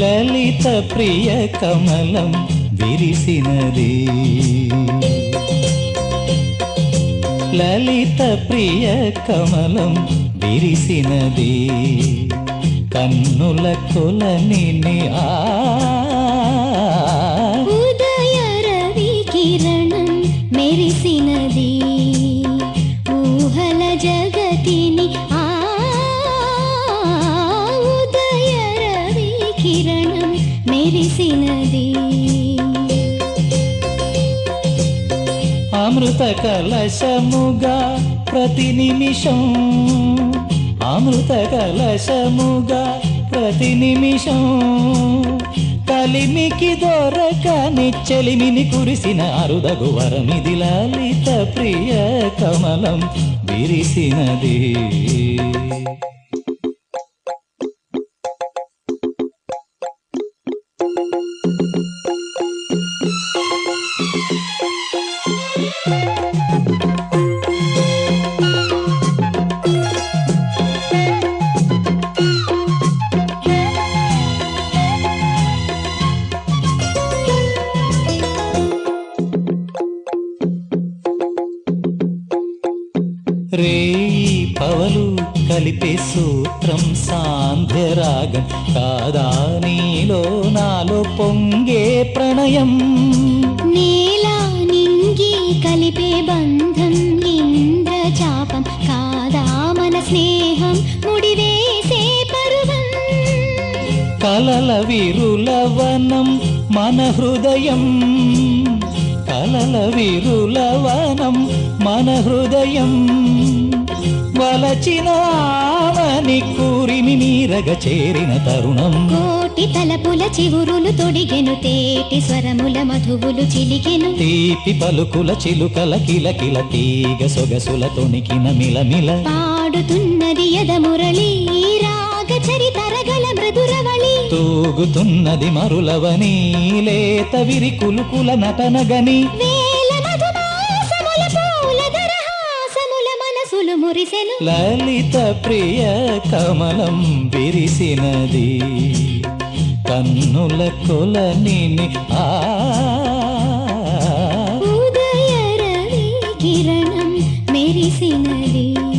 లలిత ప్రియ కమలం విరిసినది. లలిత ప్రియ కమలం విరిసినది. కన్నుల కొలని ఆ ఉదయ రవి కిరణం మెరిసినది. మెరిసినది అమృత కలశముగా ప్రతి నిమిషం అమృత కలశముగా ప్రతి నిమిషం కలిమికి దొరకని చెలిమిని కురిసిన అరుదగు వరమిది లలిత ప్రియ కమలం విరిసినది. రేయి పవలు కలిపే సూత్రం సాంధ్యరాగం కాదా నీలో నాలో పొంగే ప్రణయం? నేల నింగి కలిపే బంధం ఇంద్రచాపం కాదా మన స్నేహం ముడివేసే పరువం కలల విరులవనం మన హృదయం. కలల విరులవనం మన హృదయం. వలచిన ఆమని కూరిమి నీరగ చేరిన తరుణం. కోటి తలపుల చివురులు తొడిగెను తేటి స్వరముల మధువులు చిలికెను. తీపి పలుకుల చిలుకల కిలకిల తీగ సొగసుల తొణికిన మిలమిల పాడుతున్నది యద మురళి రాగ చరితరగల మృదురవళి తూగుతున్నది మరులవని లేత విరి కులుకుల నటనగని కురిసెను? లలిత ప్రియ కమలం విరిసినది. కన్నుల కొలని ఆ ఉదయ కిరణం మెరిసినది.